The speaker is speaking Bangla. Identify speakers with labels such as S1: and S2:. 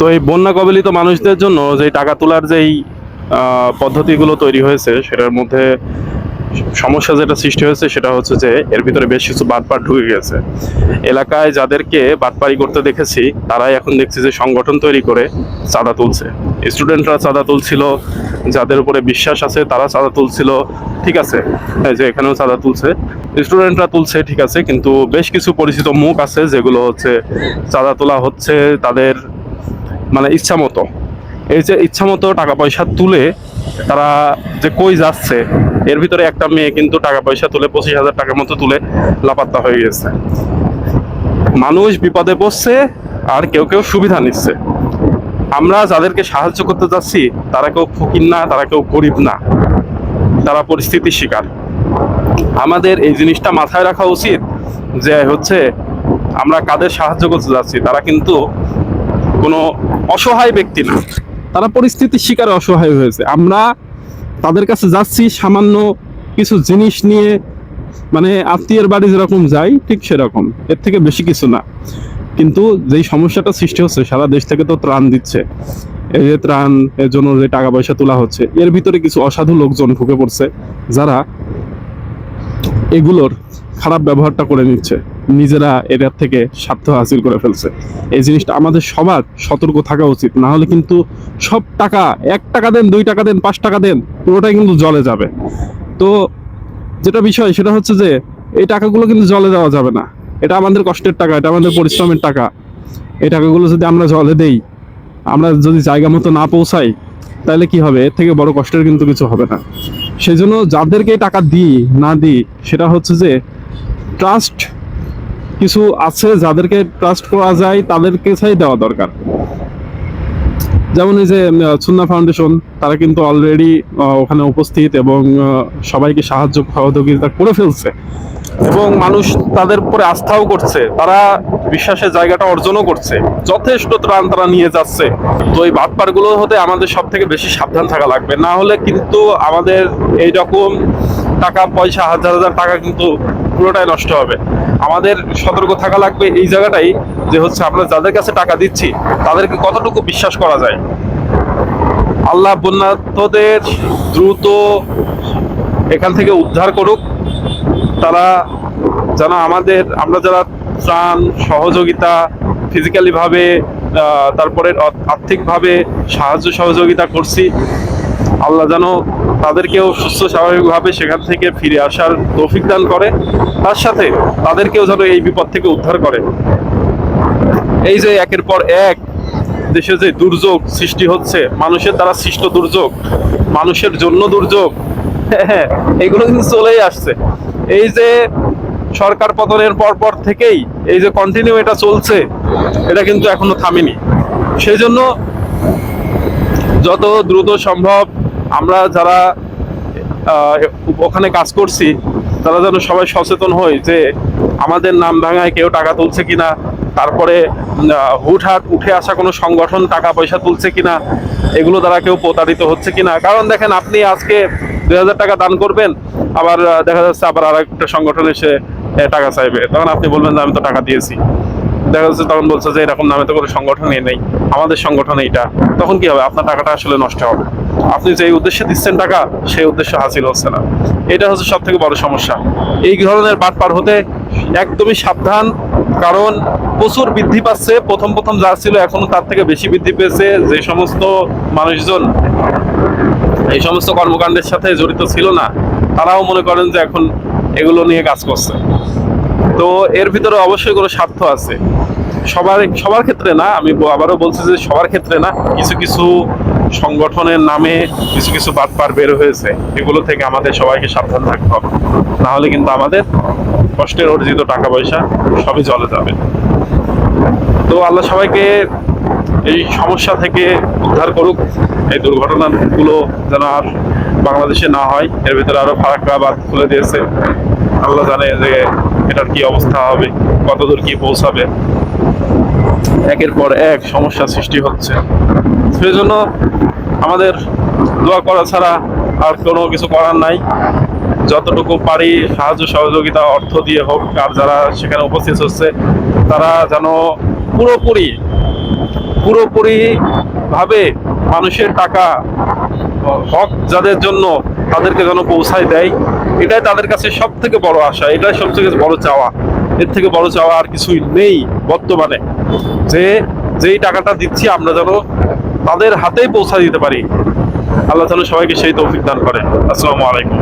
S1: তো এই বন্যা কবলিত মানুষদের জন্য যে টাকা তোলার যেই পদ্ধতিগুলো তৈরি হয়েছে, সেটার মধ্যে সমস্যা যেটা সৃষ্টি হয়েছে সেটা হচ্ছে যে এর ভিতরে বেশ কিছু বাটপার ঢুকে গেছে। এলাকায় যাদেরকে বাটপারি করতে দেখেছি, তারাই এখন দেখছি যে সংগঠন তৈরি করে চাঁদা তুলছে। স্টুডেন্টরা চাঁদা তুলছিল, যাদের উপরে বিশ্বাস আছে তারা চাঁদা তুলছিল, ঠিক আছে? যে এখানেও চাঁদা তুলছে। স্টুডেন্টরা তুলছে, ঠিক আছে, কিন্তু বেশ কিছু পরিচিত মুখ আছে যেগুলো হচ্ছে চাঁদা তোলা হচ্ছে, তাদের মানে ইচ্ছা মতো। এই যে ইচ্ছা মতো টাকা পয়সা তুলে তারা যে কই যাচ্ছে, এর ভিতরে একটা মেয়ে কিন্তু টাকা পয়সা তুলে পঁচিশ হাজার টাকার মতো তুলে লাপাত্তা হয়ে গেছে। মানুষ বিপদে পড়ছে আর কেউ কেউ সুবিধা নিচ্ছে। আমরা যাদেরকে সাহায্য করতে যাচ্ছি, তারা কেউ ফকির না, তারা কেউ গরিব না। তারা পরিস্থিতির শিকার। আমাদের এই জিনিসটা মাথায় রাখা উচিত যে হচ্ছে আমরা কাদের সাহায্য করতে যাচ্ছি, তারা কিন্তু কোনো অসহায় ব্যক্তি না। তারা পরিস্থিতির শিকারে অসহায় হয়েছে। আমরা তাদের কাছে যাচ্ছি, সামান্য কিছু জিনিস নিয়ে মানে আত্মীয়ের বাড়ি যেরকম যাই, ঠিক সেরকম। এর থেকে বেশি কিছু না। কিন্তু যেই সমস্যাটা সৃষ্টি হচ্ছে, সারা দেশ থেকে তো ত্রাণ দিচ্ছে। এই যে ত্রাণ, এর জন্য যে টাকা পয়সা তোলা হচ্ছে, এর ভিতরে কিছু অসাধু লোকজন ঢুকে পড়ছে, যারা এগুলোর খারাপ ব্যবহারটা করে নিচ্ছে। নিজেরা এটার থেকে স্বার্থ হাসিল করে ফেলছে। এই জিনিসটা আমাদের সবার সতর্ক থাকা উচিত। না হলে কিন্তু সব টাকা, এক টাকা দেন, দুই টাকা দেন, পাঁচ টাকা দেন, পুরোটাই কিন্তু জলে যাবে। তো যেটা বিষয়, সেটা হচ্ছে যে, এই টাকাগুলো কিন্তু জলে দেওয়া যাবে না। এটা আমাদের কষ্টের টাকা, এটা আমাদের পরিশ্রমের টাকা। এই টাকাগুলো যদি আমরা জলে দেই, আমরা যদি জায়গা মতো না পৌঁছাই, তাহলে কি হবে? এর থেকে বড় কষ্টের কিন্তু কিছু হবে না। সেই জন্য যাদেরকে টাকা দিই, না দিই, সেটা হচ্ছে যে ট্রাস্ট কিছু আছে যাদেরকে ট্রাস্ট করা যায়, তাদেরকে চাই দেওয়া দরকার। যেমন এই যে সুন্না ফাউন্ডেশন তারা কিন্তু অলরেডি ওখানে উপস্থিত এবং সবাইকে সাহায্য, সহযোগিতা করে ফেলছে। এবং মানুষ তাদের উপরে আস্থাও করছে। তারা বিশ্বাসের জায়গাটা অর্জনও করছে। যথেষ্ট ত্রাণ তারা নিয়ে যাচ্ছে। তো এই বাটপারগুলো হতে আমাদের সব থেকে বেশি সাবধান থাকা লাগবে। না হলে কিন্তু আমাদের এই রকম টাকা, পয়সা, হাজার হাজার টাকা কিন্তু পুরোটাই নষ্ট হবে। আমাদের সতর্ক থাকা লাগবে এই জায়গাটাই যে হচ্ছে আমরা যাদের কাছে টাকা দিচ্ছি, তাদেরকে কতটুকু বিশ্বাস করা যায়? আল্লাহ বন্যার্থদের দ্রুত এখান থেকে উদ্ধার করুক। তারা যেন আমাদের, আমরা যারা ত্রাণ, সহযোগিতা ফিজিক্যালি ভাবে তারপরে আর্থিকভাবে সাহায্য সহযোগিতা করছি, আল্লাহ যেন তাদেরকেও সুস্থ স্বাভাবিকভাবে সেখান থেকে ফিরে আসার তৌফিক দান করে। তার সাথে তাদেরকেও যেন এই বিপদ থেকে উদ্ধার করে। এই যে একের পর এক দেশে যে দুর্যোগ সৃষ্টি হচ্ছে, মানুষের দ্বারা সৃষ্ট দুর্যোগ, মানুষের জন্য দুর্যোগ হ্যাঁ এগুলো কিন্তু চলেই আসছে। এই যে সরকার পতনের পর পর থেকেই এই যে কন্টিনিউ এটা চলছে, এটা কিন্তু এখনও থামেনি। সেই জন্য যত দ্রুত সম্ভব আমরা যারা ওখানে কাজ করছি, তারা যেন সবাই সচেতন হই যে আমাদের নাম ভাঙায় কেউ টাকা তুলছে কিনা, তারপরে হুটহাট উঠে আসা কোনো সংগঠন টাকা পয়সা তুলছে কিনা, এগুলো দ্বারা কেউ প্রতারিত হচ্ছে কিনা। কারণ দেখেন, আপনি আজকে দুই হাজার টাকা দান করবেন, আবার দেখা যাচ্ছে আবার আর একটা সংগঠন এসে টাকা চাইবে। তখন আপনি বলবেন যে আমি তো টাকা দিয়েছি। দেখা যাচ্ছে তখন বলছে যে এরকম নামে তো কোনো সংগঠনই নেই। আমাদের সংগঠন এইটা। তখন কি হবে? আপনার টাকাটা আসলে নষ্ট হবে। আপনি যে উদ্দেশ্যে দিচ্ছেন টাকা, সেই উদ্দেশ্য হাসিল হচ্ছে না। এটা হচ্ছে সব থেকে বড় সমস্যা। এই ধরনের বাট পার হতে একদমই সাবধান, কারণ প্রচুর বৃদ্ধি পাচ্ছে। প্রথম প্রথম যা ছিল এখনও তার থেকে বেশি বৃদ্ধি পেয়েছে। যে সমস্ত মানুষজন, এই সমস্ত কর্মকাণ্ডের সাথে জড়িত ছিল না, তারাও মনে করেন যে এখন এগুলো নিয়ে কাজ করছে। তো এর ভিতরে অবশ্যই কোনো স্বার্থ আছে। সবার সবার ক্ষেত্রে না, আমি আবারও বলছি যে সবার ক্ষেত্রে না, কিছু কিছু সংগঠনের নামে কিছু কিছু বাটপার বের হয়েছে। এগুলো থেকে আমাদের সবাইকে সাবধান থাকতে হবে। না হলে কিন্তু আমাদের কষ্টের অর্জিত টাকা পয়সা সবই চলে যাবে। তো আল্লাহ সবাইকে এই সমস্যা থেকে উদ্ধার করুক। এই দুর্ঘটনাগুলো যেন আর বাংলাদেশে না হয়, এর ভিতরে আরও ফারাক্কাবাদ খুলে দিয়েছে। আল্লাহ জানে যে এটার কি অবস্থা হবে, কতদূর কি পৌঁছাবে। একের পর এক সমস্যা সৃষ্টি হচ্ছে। সেই জন্য আমাদের দোয়া করা ছাড়া আর কোনো কিছু করার নাই। যতটুকু পারি সাহায্য, সহযোগিতা, অর্থ দিয়ে হোক, আর যারা সেখানে উপস্থিত হচ্ছে, তারা যেন পুরোপুরি পুরোপুরি ভাবে মানুষের টাকা, হক যাদের জন্য তাদেরকে যেন পৌঁছায় দেয়, এটাই তাদের কাছে সব থেকে বড় আশা, এটাই সব থেকে বড় চাওয়া। এর থেকে বড় চাওয়া আর কিছুই নেই বর্তমানে। যে, যেই টাকাটা দিচ্ছি আমরা যেন তাদের হাতেই পৌঁছা দিতে পারি। আল্লাহ তালা সবাইকে সেই তৌফিক দান করেন। আসসালামু আলাইকুম।